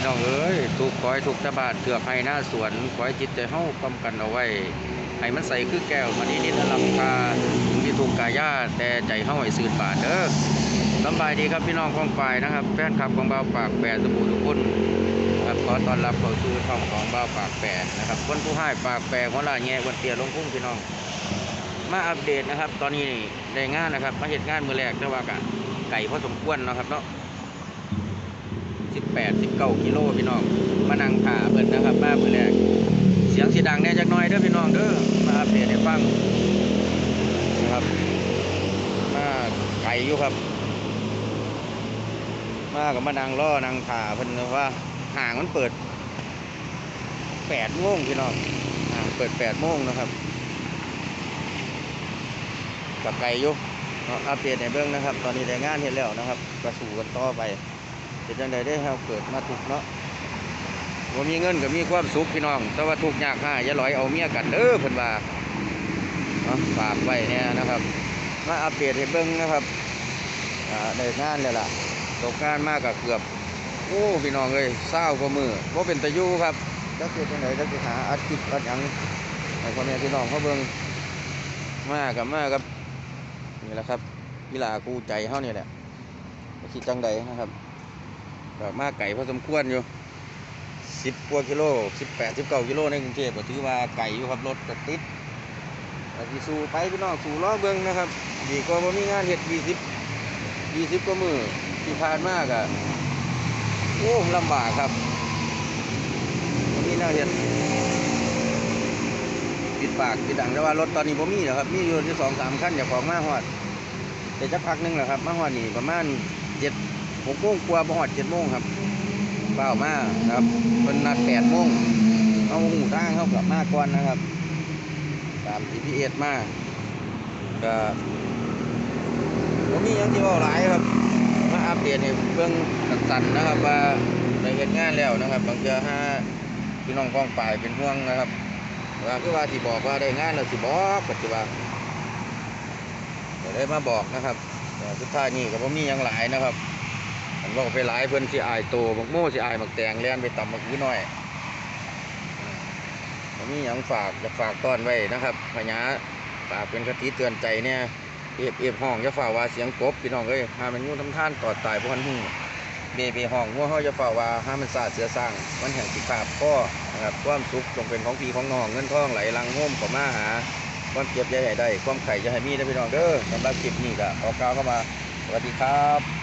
พี่น้องเอ้ยถูกคอยถูกตะบาดเกือกให้หน้าสวนคอยจิตใจเฮ้ากำกันเอาไว้ให้มันใสคือแก้วมันนี้นิดลำคาที่ถูกกายาแต่ใจเฮ้าให้สื่นบาดเด้อสบายดีครับพี่น้องของฝ่ายนะครับแฟนคลับของบ่าวปากแปดสบู่ทุกคนครับขอต้อนรับเข้าสู่ช่องของบ่าวปากแปดนะครับคนผู้ให้ปากแปดของลาแง่คนเตียลงพุ่งพี่น้อง มาอัปเดตนะครับ ตอนนี้นี่ได้งานนะครับ มาเหตุงานมือแรกแต่ว่ากะไก่พอสมควรนะครับเนาะ สิบแปดสิเก้ากิโลพี่น้อง มานั่งขาเปิดนะครับ มามือแรก เสียงสีดังแน่จักน่อยเด้อพี่น้องเด้อ มาอัปเดตให้ฟังนะครับ มาไก่อยู่ครับ มากับมานั่งล่อนั่งขาเพิ่นว่าห่างมันเปิดแปดโมงพี่น้องห่างเปิดแปดโมงนะครับกับไก่อยู่อาอัปเดตในเบื้องนะครับ ตอนนี้ได้งานเห็นแล้วนะครับ กระสู่กันต่อไป เป็นจังไดได้เราเกิดมาถูกเนาะว่ามีเงินก็มีความสุขพี่น้อง แต่ว่าทุกยากง่าอย่าลอยเอาเมียกันเด้อเพิ่นว่าฝากไว้เนี่ยนะครับ มาอัปเดตให้เบื้องนะครับได้งานแล้วล่ะตกงานมากกับเกือบโอ้พี่น้องเลยเศร้ากว่ามือว่าเป็นตะยูครับจะเกิดจังไดจะไปหาอาชีพอันหยังให้พ่อแม่พี่น้องเขาเบิ่งมากับมากับนี่แหละครับกีฬาคู่ใจเฮานี่แหละคิดจังใดนะครับ แบบมาไก่พอสมควรอยู่สิบกว่ากิโลสิบแปดสิบเก้ากิโลในกรุงเทพก็ถือว่าไก่อยู่ครับรถก็ติดแต่ที่สู้ไปพี่น้องสู่ล้อเบิ้งนะครับ ดีกว่ามีงานเห็ดยี่สิบยี่สิบกว่ามือที่ผ่านมากอะโอ้ลำบากครับมีแนวเห็ดปิดปากปิดดังแต่ว่ารถตอนนี้ผมมีแล้วครับ มีอยู่ที่สองสามคันอย่าของมาหอดแต่จะพักหนึงแหละครับ มาหอดนี่ประมาณเจ็ด หกโมงกว่ามาหอดเจ็ดโมงครับเปล่ามาครับเป็นนัดแปดโมงเอาหูทางเข้ากลับมาก่อนนะครับ ตาม GPS มาก็ผมมีหยังที่ว่าหลายครับ มาอัปเดตให้เบื้องสั้นๆนะครับ ว่าได้เฮ็ดงานแล้วนะครับ บางเทื่อห้าพี่น้องกองฝ่ายเป็นห่วงนะครับว่าคือว่าที่บอกว่าได้งานแล้วสิบอกปัจจุบันก็ได้มาบอกนะครับสุดท้ายนี่ก็บ่มียังหลายนะครับ มบอกไปหลายเพิ่นสิอายโตบักโม่สิอายบักแตงแล่นไปต่ำบักคือน้อยบ่มีหยังฝากจะฝากต้อนไว้นะครับพญาฝากเป็นคติเตือนใจเนี่ยเอฟเอฟห้องจะฝ่าว่าเสียงกบพี่น้องเอ้ยหามันงูทำท่านตอดตายพวกมันหูเบเบห้องหัวเฮาจะฝ่าว่าห้ามันสาดเสียสร้างมันแห่งสิขาบก็นะครับความสุขจงเป็นของพี่ของน้องเงินทองไหลลังโฮมข้ามาหาความเจ็บอย่ให้ได้ความไข่อย่าให้มีได้พี่น้องเด้อสำหรับคลิปนี้ก็ขอกล่าวเข้ามาสวัสดีครับ